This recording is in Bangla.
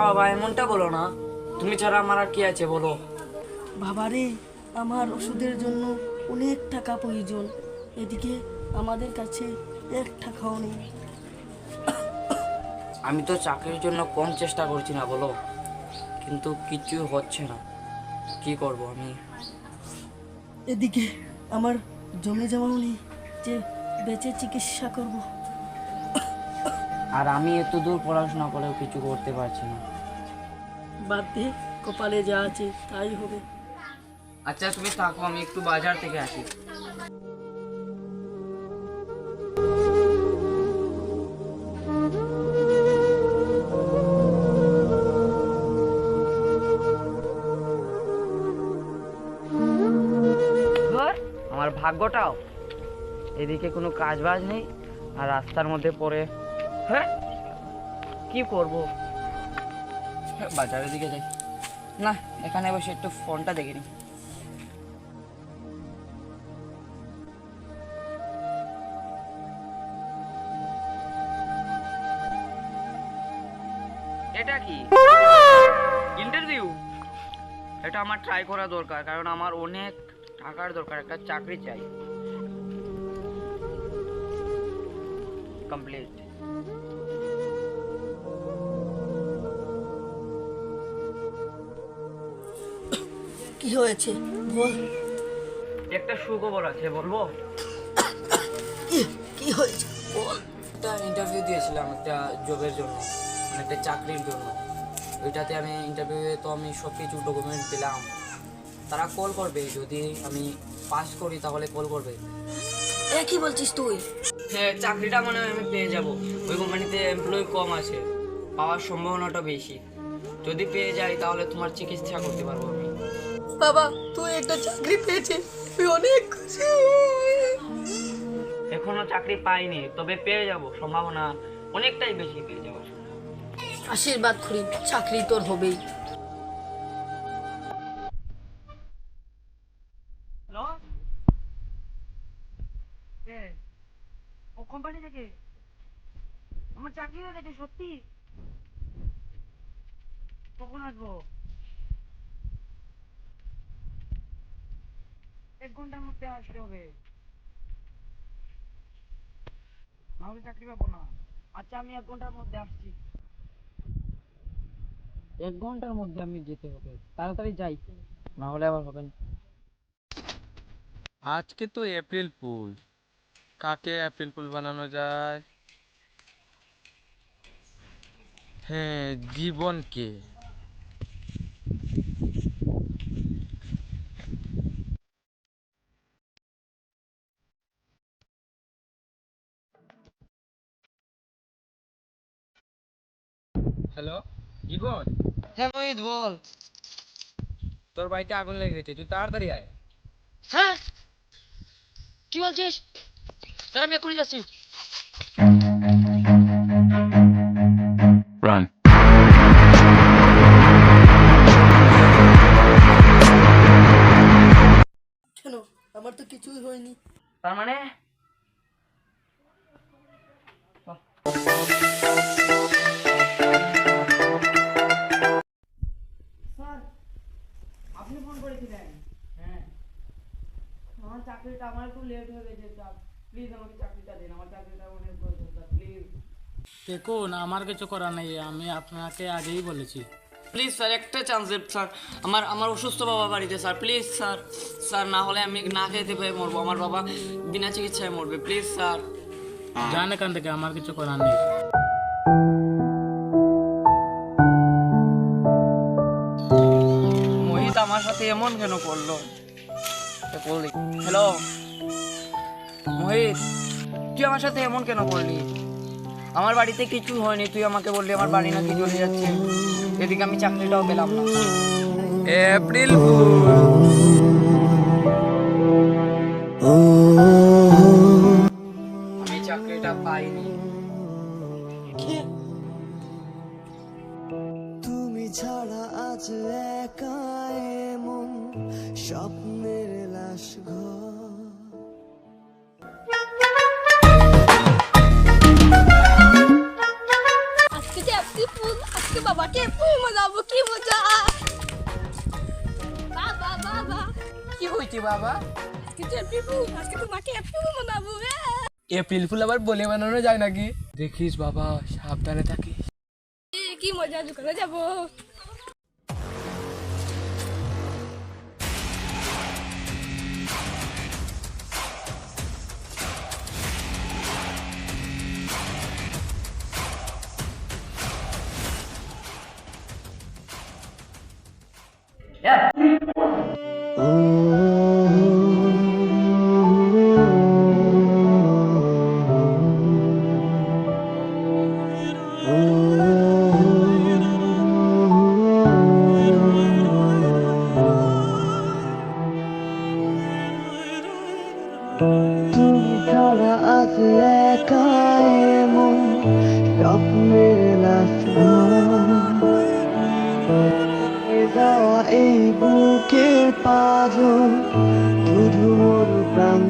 বাবা এমনটা বলো না। তুমি ছাড়া আমার আর কি আছে বলো। বাবারে আমার ওষুধের জন্য অনেক টাকা প্রয়োজন। এদিকে আমাদের কাছে এক টাকাও নেই। আমি তো চাকরির জন্য কম চেষ্টা করছি না বলো। কিন্তু কিছু হচ্ছে না। কি করব আমি? এদিকে আমার জমে জমাও নেই যে বেঁচে চিকিৎসা করব। আর আমি এত দূর পড়াশোনা করেও কিছু করতে পারছি না। বাদ দিয়ে কপালে যা আছে তাই হবে। আচ্ছা তুমি থাকো আমি একটু বাজার থেকে আসি। আমার ভাগ্যটাও। এদিকে কোনো কাজ বাজ নেই আর রাস্তার মধ্যে পড়ে হ্যাঁ? কি করব? বাজারের দিকে যাই। না, এখানে বসে একটু ফোনটা দেখে নিই। এটা কি? ইন্টারভিউ? এটা আমার ট্রাই করা দরকার, কারণ আমার অনেক টাকার দরকার, একটা চাকরি চাই। কমপ্লিট কি হয়েছে? বল। একটা সুখবর আছে বলব? কি কি হয়েছে? বল। একটা ইন্টারভিউ দিয়েছিলাম একটা জবের জন্য মানে একটা চাকরির জন্য। ওইটাতে আমি ইন্টারভিউয়ে তো আমি সব কিছু ডকুমেন্ট দিলাম। তারা কল করবে যদি আমি পাস করি তাহলে কল করবে। এ কি বলছিস তুই? হ্যাঁ চাকরিটা মনে হয় আমি পেয়ে যাব। ওই কোম্পানিতে এমপ্লয়ি কম আছে পাওয়ার সম্ভাবনাটা বেশি। যদি পেয়ে যাই তাহলে তোমার চিকিৎসা করতে পারব আমি। বাবা তুই একটা চাকরি পেয়েছিস তুই অনেক খুশি। এখনও চাকরি পাইনি তবে পেয়ে যাব সম্ভাবনা অনেকটাই বেশি পেয়ে যাব। আশীর্বাদ করি চাকরি তোর হবেই। কোম্পানি থেকে? আমার চাকরি হয়ে গেছে সত্যি? কখন আসব? এক ঘণ্টার মধ্যে আসতে হবে। নাহলে চাকরি পাবো না। আচ্ছা আমি এক ঘণ্টার মধ্যে আসছি। এক ঘণ্টার মধ্যে আমি যেতে হবে। তাড়াতাড়ি যাই। না হলে আবার হবে না। আজকে তো এপ্রিল ফুল কাকে এপ্রিল ফুল বানানো যায়? হ্যাঁ জীবনকে। হ্যালো জীবন হ্যাঁ মোহিত বল। তোর বাড়িতে আগুন লেগে গেছে তুই তাড়াতাড়ি আয়। হ্যাঁ? কি বলছিস? আমি এখনই যাচ্ছি। Run. কেন আমার তো কিছুই হয়নি। তার মানে? চাকরিটা, আমার একটু লেট হয়ে গেছে প্লিজ আমাকে চাকরিটা দিন, আমার চাকরিটা অনেক স্যার প্লিজ দেখুন, আমার কিছু করার নেই, আমি আপনাকে আগেই বলেছি। প্লিজ স্যার একটা চান্স দেব স্যার আমার আমার অসুস্থ বাবা বাড়িতে স্যার প্লিজ স্যার স্যার না হলে আমি না খেতে পেয়ে মরবো। আমার বাবা বিনা চিকিৎসায় মরবে। প্লিজ স্যার যান এখান থেকে, আমার কিছু করার নেই। মোহিত আমার সাথে এমন কেন করল? হ্যালো? মোহিত তুই আমার সাথে এমন কেন করলি? আমার বাড়িতে কিছু হয়নি তুই আমাকে বললি আমার বাড়ি নাকি জ্বলে যাচ্ছে। এদিকে আমি চাকরিটাও পেলাম না। এপ্রিল আমি চাকরিটা পাইনি। তুমি ছাড়া আজ একা এমন স্বপ্নের বাবাকে ফুল আবার বলে বানানো যায় নাকি? দেখিস বাবা সাবধানে থাকিস। কি মজা দোকানে যাব। Yap. Tutara azle kaymun Rabbim এই বুকের পাজ শুধু প্রাণ